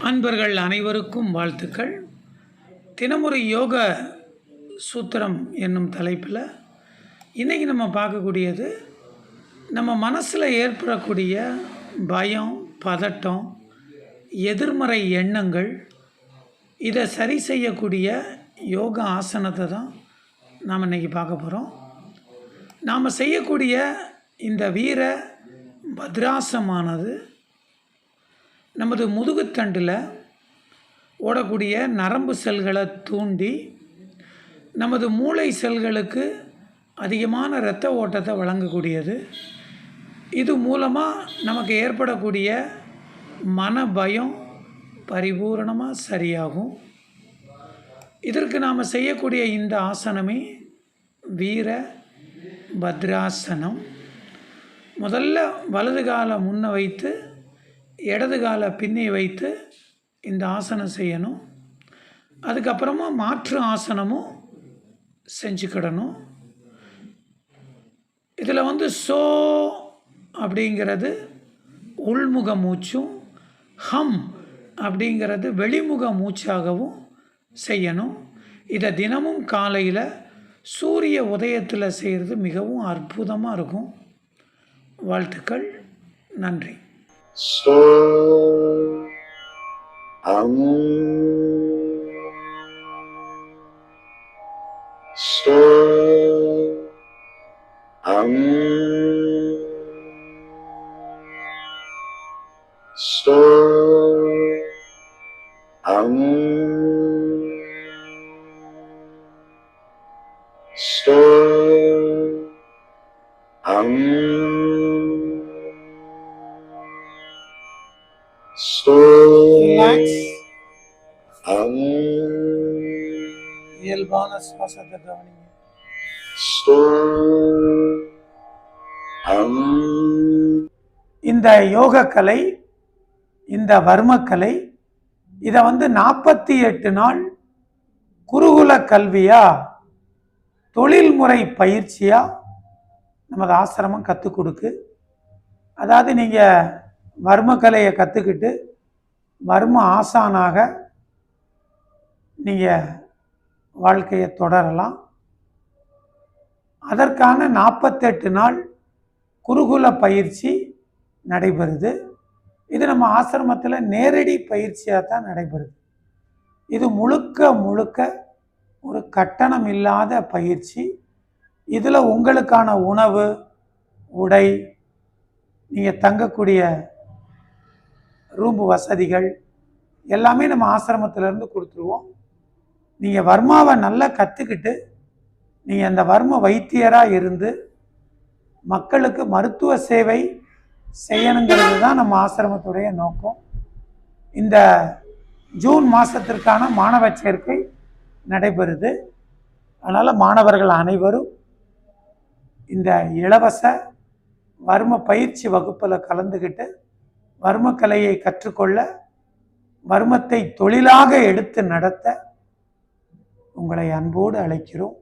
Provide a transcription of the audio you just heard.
அன்பர்கள் அனைவருக்கும் வாழ்த்துக்கள். தினமொரு யோக சூத்திரம் என்னும் தலைப்பில் இன்றைக்கி நம்ம பார்க்கக்கூடியது நம்ம மனசில் ஏற்படக்கூடிய பயம் பதட்டம் எதிர்மறை எண்ணங்கள் இதை சரி செய்யக்கூடிய யோக ஆசனத்தை தான் நாம் இன்றைக்கி பார்க்க போகிறோம் நாம் செய்யக்கூடிய இந்த வீர பத்ராசமானது நமது முதுகுத்தண்டில் ஓடக்கூடிய நரம்பு செல்களை தூண்டி நமது மூளை செல்களுக்கு அதிகமான இரத்த ஓட்டத்தை வழங்கக்கூடியது. இது மூலமாக நமக்கு ஏற்படக்கூடிய மன பயம் பரிபூரணமாக சரியாகும். இதற்கு நாம் செய்யக்கூடிய இந்த ஆசனமே வீர பத்ராசனம். முதல்ல வலது காலை முன்ன வைத்து இடது காலை பின்னி வைத்து இந்த ஆசனம் செய்யணும். அதுக்கப்புறமா மாற்று ஆசனமும் செஞ்சுக்கிடணும் இதில் வந்து சோ அப்படிங்கிறது உள்முக மூச்சும் ஹம் அப்படிங்கிறது வெளிமுக மூச்சாகவும் செய்யணும். இதை தினமும் காலையில் சூரிய உதயத்தில் செய்கிறது மிகவும் அற்புதமாக இருக்கும். வாழ்த்துக்கள் நன்றி. So um so um so um so um Um இயல்பான சுவாசத்தை கவனிங்க. இந்த யோகக்கலை இந்த வர்மக்கலை இதை வந்து நாற்பத்தி எட்டு நாள் குருகுல கல்வியா தொழில்முறை பயிற்சியா நமது ஆசிரமம் கற்றுக் கொடுக்கு. அதாவது நீங்கள் வர்மக்கலையை கற்றுக்கிட்டு மர்ம ஆசானாக நீங்கள் வாழ்க்கையை தொடரலாம். அதற்கான நாற்பத்தெட்டு நாள் குருகுல பயிற்சி நடைபெறுது. இது நம்ம ஆசிரமத்தில் நேரடி பயிற்சியாக தான் நடைபெறுது. இது முழுக்க முழுக்க ஒரு கட்டணம் இல்லாத பயிற்சி. இதில் உங்களுக்கான உணவு உடை நீங்கள் தங்கக்கூடிய ரூம் வசதிகள் எல்லாமே நம்ம ஆசிரமத்திலேருந்து கொடுத்துருவோம். நீங்கள் வர்மாவை நல்லா கற்றுக்கிட்டு நீங்கள் அந்த வர்ம வைத்தியராக இருந்து மக்களுக்கு மருத்துவ சேவை செய்யணுங்கிறது தான் நம்ம ஆசிரமத்துடைய நோக்கம். இந்த ஜூன் மாதத்திற்கான மாணவ சேர்க்கை நடைபெறுது. அதனால் மாணவர்கள் அனைவரும் இந்த இலவச வர்ம பயிற்சி வகுப்பில் கலந்துக்கிட்டு வர்மக்கலையை கற்றுக்கொள்ள வர்மத்தை தொழிலாக எடுத்து நடத்த உங்களை அன்போடு அழைக்கிறோம்.